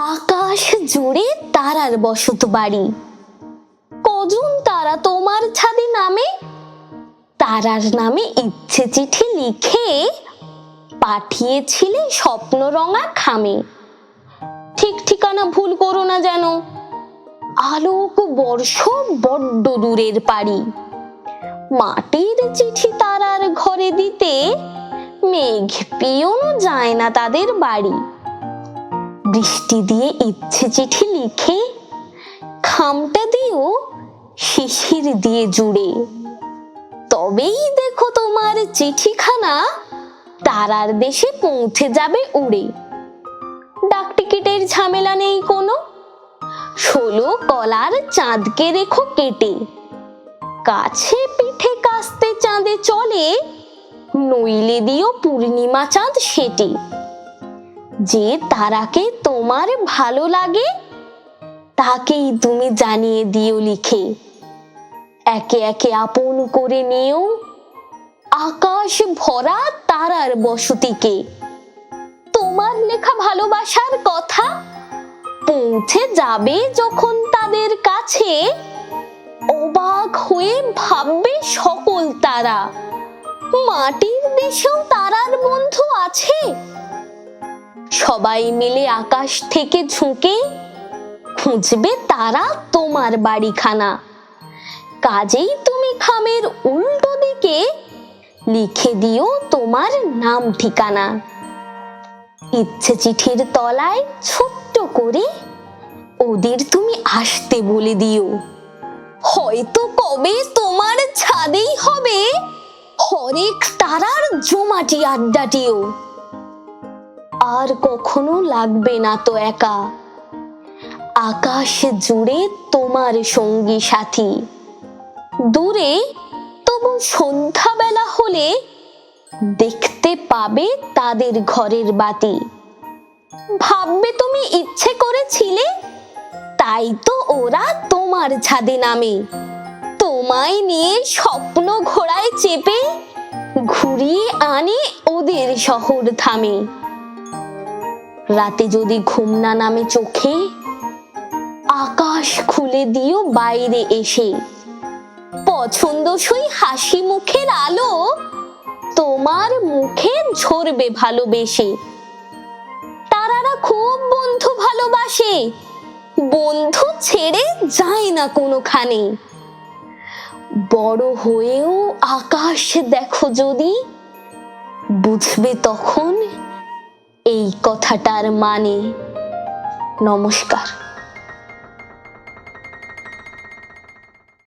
আকাশ জুড়ে তারার বসত বাড়ি। কজন তারা তোমার ছাদে নামে? তারার নামে ইচ্ছে চিঠি লিখে পাঠিয়েছিলে স্বপ্ন রঙা খামে। ঠিক ঠিকানা ভুল করো না যেন। আলোক বর্ষ বড্ড দূরের পাড়ি। মাটির চিঠি তারার ঘরে দিতে মেঘ পিয়নও যায় না তাদের বাড়ি। বৃষ্টি দিয়ে ইচ্ছে চিঠি লিখে খামটা দিও শিশির দিয়ে জুড়ে। তবেই দেখো তোমার চিঠিখানা, তারার দেশে পৌঁছে যাবে উড়ে। ডাক টিকিটের ঝামেলা নেই কোনো। ষোলো কলার চাঁদকে রেখো কেটে। কাছে পিঠে কাস্তে চাঁদে চলে, নইলে দিও পূর্ণিমা চাঁদ সেটে। যে তারাকে তোমার ভালো লাগে, তাকেই তুমি জানিয়ে দিও লিখে। একে একে আপন করে নিও। আকাশ ভরা তারার বসতিকে। তোমার লেখা ভালোবাসার কথা পৌঁছে যাবে যখন তাদের কাছে। অবাক হয়ে ভাববে সকল তারা। মাটির দেশেও তারার বন্ধু আছে। সবাই মিলে আকাশ থেকে ঝুঁকে খুঁজবে তারা তোমার বাড়িখানা। কাজেই তুমি খামের উল্টো দিকে লিখে দিও তোমার নাম ঠিকানা। ইচ্ছে চিঠির তলায় ছোট্ট করে ওদের তুমি আসতে বলে দিও। হয়তো কবে তোমার ছাদেই হবে হরেক তারার জমাটি আড্ডাটিও। আর কখনো লাগবে না তো একা। আকাশ জুড়ে তোমার সঙ্গী সাথী। দূরে তবু সন্ধ্যাবেলা হলে দেখতে পাবে তাদের ঘরের বাতি। ভাববে তুমি ইচ্ছে করেছিলে, তাই তো ওরা তোমার ছাদে নামে। তোমায় নিয়ে স্বপ্ন ঘোড়ায় চেপে ঘুরিয়ে আনে ওদের শহর থামে রাতে যদি ঘুম না নামে চোখে, আকাশ খুলে দিও বাইরে এসে। পছন্দসই হাসি মুখের আলো, তোমার মুখে ঝরবে ভালোবেসে। তারারা খুব বন্ধু ভালোবাসে, বন্ধু ছেড়ে যায় না কোনোখানে। বড় হয়েও আকাশ দেখো যদি, বুঝবে তখন এই কথাটার মানে নমস্কার।